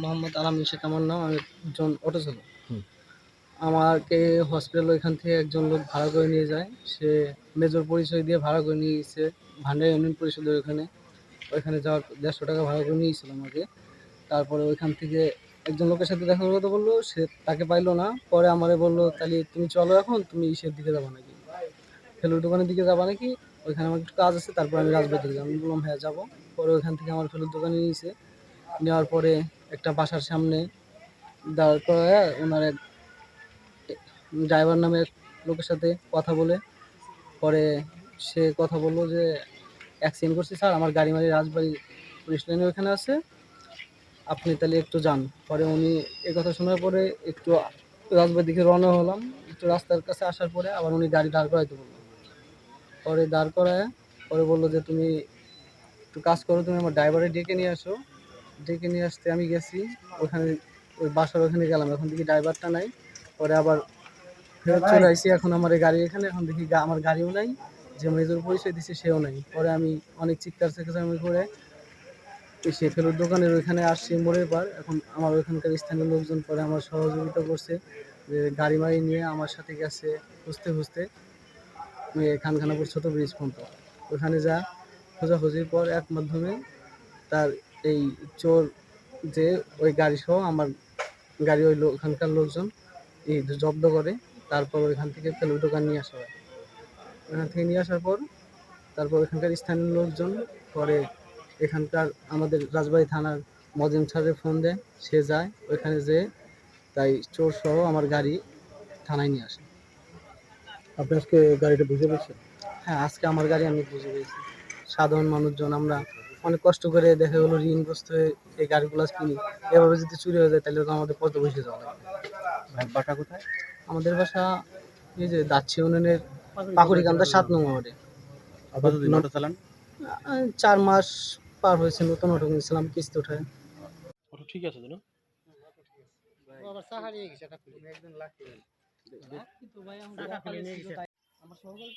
মোহাম্মদ আলাম শেখ আমার নাম আমি একজন অটো চালক। আমাকে হসপিটাল ওইখান থেকে একজন লোক ভাড়া করে নিয়ে যায়। সে মেজর পরিচয় দিয়ে ভাড়া করে নিয়ে গেছে ভান্ডার ইউনিয়ন পরিষদের ওইখানে ওইখানে যাওয়ার দেড়শো টাকা ভাড়া করে নিয়ে গেছিল আমাকে। তারপরে ওইখান থেকে একজন লোকের সাথে দেখা কথা বলল, সে তাকে পাইলো না। পরে আমারে বলল, তাহলে তুমি চলো এখন, তুমি ইসের দিকে যাবা নাকি? ফেলুর দোকানের দিকে যাবা নাকি? ওইখানে আমার একটু কাজ আছে, তারপর আমি রাজবাড়ি দিকে যাব আমি বললাম হ্যাঁ যাব। পরে ওইখান থেকে আমার ফেলুর দোকানে নিয়েছে। নেওয়ার পরে একটা বাসার সামনে দাঁড় করায় ওনার এক ড্রাইভার নামে লোকের সাথে কথা বলে, পরে সে কথা বলল যে অ্যাক্সিডেন্ট করছি স্যার, আমার গাড়ি মারি রাজবাড়ি পুলিশ লাইনের ওখানে আছে, আপনি তাহলে একটু যান। পরে উনি এই কথা শোনার পরে একটু রাজবাড়ির দিকে রওনা হলাম, একটু রাস্তার কাছে আসার পরে আবার উনি গাড়ি দাঁড় করাইতে বলল। পরে দাঁড় করায়, পরে বলল যে, তুমি একটু কাজ করো, তুমি আমার ড্রাইভারে ডেকে নিয়ে আসো। ডেকে নিয়ে আসতে আমি গেছি, ওখানে ওই বাসার ওখানে গেলাম, এখন দেখি ড্রাইভারটা নাই। পরে আবার চলে আসছি এখন আমার গাড়ি এখানে, এখন দেখি আমার গাড়িও নাই, যে মেজর পরিচয় দিচ্ছে সেও নাই। পরে আমি অনেক চিৎকার চেঁচামেচি করে সে ফেরত দোকানের ওইখানে আসছি মোড়ের পার। এখন আমার ওইখানকার স্থানীয় লোকজন পরে আমার সহযোগিতা করছে, যে গাড়ি মারি নিয়ে আমার সাথে গেছে খুঁজতে খুঁজতে। খানখানাপুর ছোট ব্রিজ পর্যন্ত। ওখানে যা খোঁজাখুঁজির পর এক মাধ্যমে তার এই চোর যে ওই গাড়ি সহ আমার গাড়ি ওই ওখানকার লোকজন এই জব্দ করে। তারপর ওইখান থেকে ফেলুর দোকান নিয়ে আসা হয়। ওখান থেকে নিয়ে আসার পর তারপর এখানকার স্থানীয় লোকজন পরে এখানকার আমাদের রাজবাড়ি থানার মজিম স্যারের ফোন দেয় সে যায় ওইখানে যেয়ে তাই চোর সহ আমার গাড়ি থানায় নিয়ে আসে। আপনি আজকে গাড়িটা বুঝে পেয়েছেন? হ্যাঁ আজকে আমার গাড়ি আমি বুঝে পেয়েছি। সাধারণ মানুষজন আমরা অনেক কষ্ট করে দেখা গেলো ঋণগ্রস্ত হয়ে এই গাড়িগুলো কিনি। এভাবে যদি চুরি হয়ে যায় তাহলে তো আমাদের কত বসে যাওয়া লাগবে। বাসা কোথায়? আমাদের বাসা এই যে দাচ্ছি ইউনিয়নের পাকুড়িকান্দা সাত নম্বর ওয়ার্ডে। আপাতত অটো চালান? চার মাস পার হয়েছে নতুন অটো কিনেছিলাম কিস্তি উঠায় অটো ঠিক আছে তো না আমার সহকারী